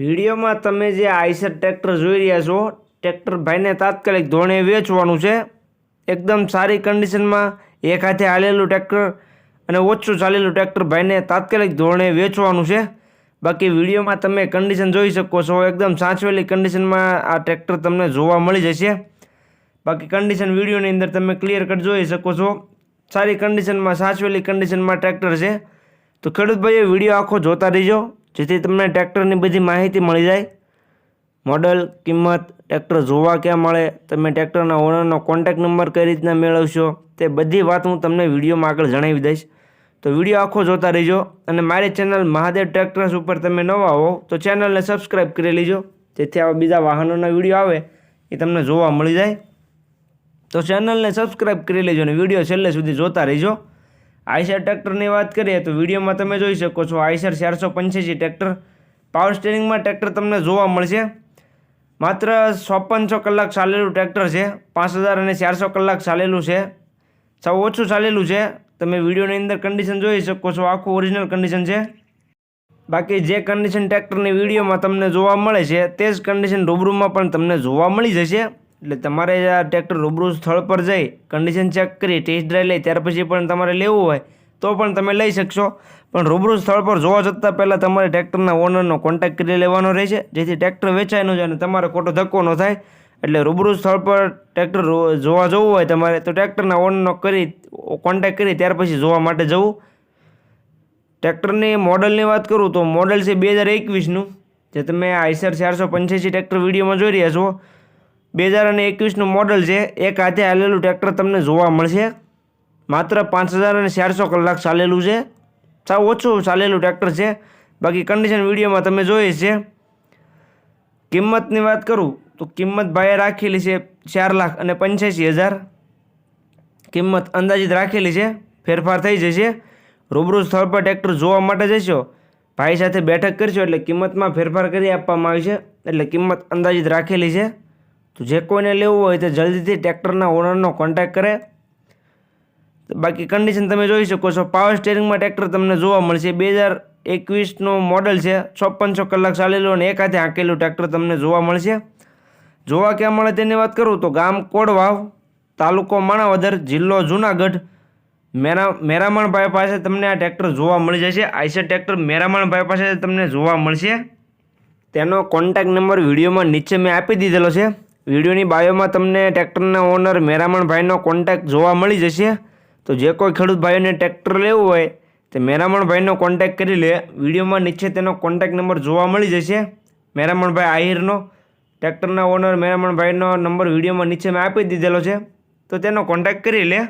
વિડીયોમાં તમે જે આઈસર ટ્રેક્ટર જોઈ રહ્યા છો, ટ્રેક્ટર ભાઈને તાત્કાલિક ધોરણે વેચવાનું છે. એકદમ સારી કન્ડિશનમાં એક હાથે હાલેલું ટ્રેક્ટર અને ઓછું ચાલેલું ટ્રેક્ટર ભાઈને તાત્કાલિક ધોરણે વેચવાનું છે. બાકી વિડીયોમાં તમે કન્ડિશન જોઈ શકો છો. એકદમ સાચવેલી કન્ડિશનમાં આ ટ્રેક્ટર તમને જોવા મળી જશે. બાકી કન્ડિશન વિડીયોની અંદર તમે ક્લિયર કટ જોઈ શકો છો. સારી કન્ડિશનમાં સાચવેલી કન્ડિશનમાં ટ્રેક્ટર છે. તો ખેડૂત ભાઈએ વીડિયો આખો જોતા રહીજો. જેથી તમને ટ્રેક્ટરની બધી માહિતી મળી જાય. મોડલ, કિંમત, ટ્રેક્ટર જોવા ક્યાં મળે, તમે ટ્રેક્ટરના ઓનરનો કોન્ટેક નંબર કઈ રીતના મેળવશો, તે બધી વાત હું તમને વિડીયોમાં આગળ જણાવી દઈશ. તો વીડિયો આખો જોતા રહેજો અને મારી ચેનલ મહાદેવ ટ્રેક્ટર્સ ઉપર તમે નવા હો, તો ચેનલને સબસ્ક્રાઈબ કરી લેજો. જેથી આવા બીજા વાહનોના વીડિયો આવે, એ તમને જોવા મળી જાય. તો ચેનલને સબસ્ક્રાઈબ કરી લેજો અને વીડિયો છેલ્લે સુધી જોતા રહેજો. આઈસર ટ્રેક્ટરની વાત કરીએ તો વિડીયોમાં તમે જોઈ શકો છો આઈસર ચારસો પંચ્યાસી ટ્રેક્ટર પાવર સ્ટેરિંગમાં ટ્રેક્ટર તમને જોવા મળશે. માત્ર ચોપનસો કલાક ચાલેલું ટ્રેક્ટર છે. પાંચ હજાર અને ચારસો કલાક ચાલેલું છે. સાવ ઓછું ચાલેલું છે. તમે વિડીયોની અંદર કન્ડિશન જોઈ શકો છો. આખું ઓરિજિનલ કન્ડિશન છે. બાકી જે કન્ડિશન ટ્રેક્ટરની વિડીયોમાં તમને જોવા મળે છે, તે જ કન્ડિશન રૂબરૂમાં પણ તમને જોવા મળી જશે. એટલે તમારે આ ટ્રેક્ટર રૂબરૂ સ્થળ પર જઈ કન્ડિશન ચેક કરી ટેસ્ટ ડ્રાઈવ લઈ, ત્યાર પછી પણ તમારે લેવું હોય તો પણ તમે લઈ શકશો. પણ રૂબરૂ સ્થળ પર જોવા જતાં પહેલાં તમારે ટ્રેક્ટરના ઓનરનો કોન્ટેક્ટ કરી લેવાનો રહેશે. જેથી ટ્રેક્ટર વેચાય ન જાય અને તમારે ખોટો ધક્કો ન થાય. એટલે રૂબરૂ સ્થળ પર ટ્રેક્ટર જોવા જવું હોય તમારે, તો ટ્રેક્ટરના ઓનરનો કરી કોન્ટેક્ટ કરી, ત્યાર પછી જોવા માટે જવું. ટ્રેક્ટરની મોડલની વાત કરું તો મોડલ છે બે હજાર એકવીસનું, જે તમે આઈસર ચારસો પંચ્યાસી ટ્રેક્ટર વિડીયોમાં જોઈ રહ્યા છો. બે હજાર અને એકવીસનું મોડલ છે. એક હાથે હાલેલું ટ્રેક્ટર તમને જોવા મળશે. માત્ર પાંચ હજાર અને ચારસો કલાક ચાલેલું છે. સાવ ઓછું ચાલેલું ટ્રેક્ટર છે. બાકી કન્ડિશન વિડીયોમાં તમે જોઈ છે કિંમતની વાત કરું તો કિંમત ભાઈએ રાખેલી છે ચાર લાખ અને પંચ્યાસી હજાર. કિંમત અંદાજિત રાખેલી છે. ફેરફાર થઈ જશે. રૂબરૂ સ્થળ પર ટ્રેક્ટર જોવા માટે જશો. ભાઈ સાથે બેઠક કરશો એટલે કિંમતમાં ફેરફાર કરી આપવામાં આવી છે એટલે કિંમત અંદાજિત રાખેલી છે. તો જે કોઈને લેવું હોય તે જલ્દીથી ટ્રેક્ટરના ઓનરનો કોન્ટેક્ટ કરે. બાકી કન્ડિશન તમે જોઈ શકો છો પાવર સ્ટેરિંગમાં ટ્રેક્ટર તમને જોવા મળશે. બે હજાર એકવીસનું મોડલ છે ચોપનસો કલાક ચાલેલું અને એક હાથે આંકેલું ટ્રેક્ટર તમને જોવા મળશે. જોવા ક્યાં મળે તેની વાત કરું તો ગામ કોડવાવ, તાલુકો માણાવદર, જિલ્લો જુનાગઢ. મેરા, મેરામણભાઈ પાસે તમને આ ટ્રેક્ટર જોવા મળી જશે. આઈસર ટ્રેક્ટર મેરામણભાઈ પાસે તમને જોવા મળશે. તેનો કોન્ટેક્ટ નંબર વિડીયોમાં નીચે મેં આપી દીધેલો છે. વિડીયોની બાયોમાં તમને ટ્રેક્ટરના ઓનર મેરામણભાઈનો કોન્ટેક્ટ જોવા મળી જશે. તો જે કોઈ ખેડૂત ભાઈઓને ટ્રેક્ટર લેવું હોય, તે મેરામણભાઈનો કોન્ટેક્ટ કરી લે. વિડીયોમાં નીચે તેનો કોન્ટેક્ટ નંબર જોવા મળી જશે. મેરામણભાઈ આહિરનો, ટ્રેક્ટરના ઓનર મેરામણભાઈનો નંબર વિડીયોમાં નીચે મેં આપી દીધેલો છે. તો તેનો કોન્ટેક્ટ કરી લે.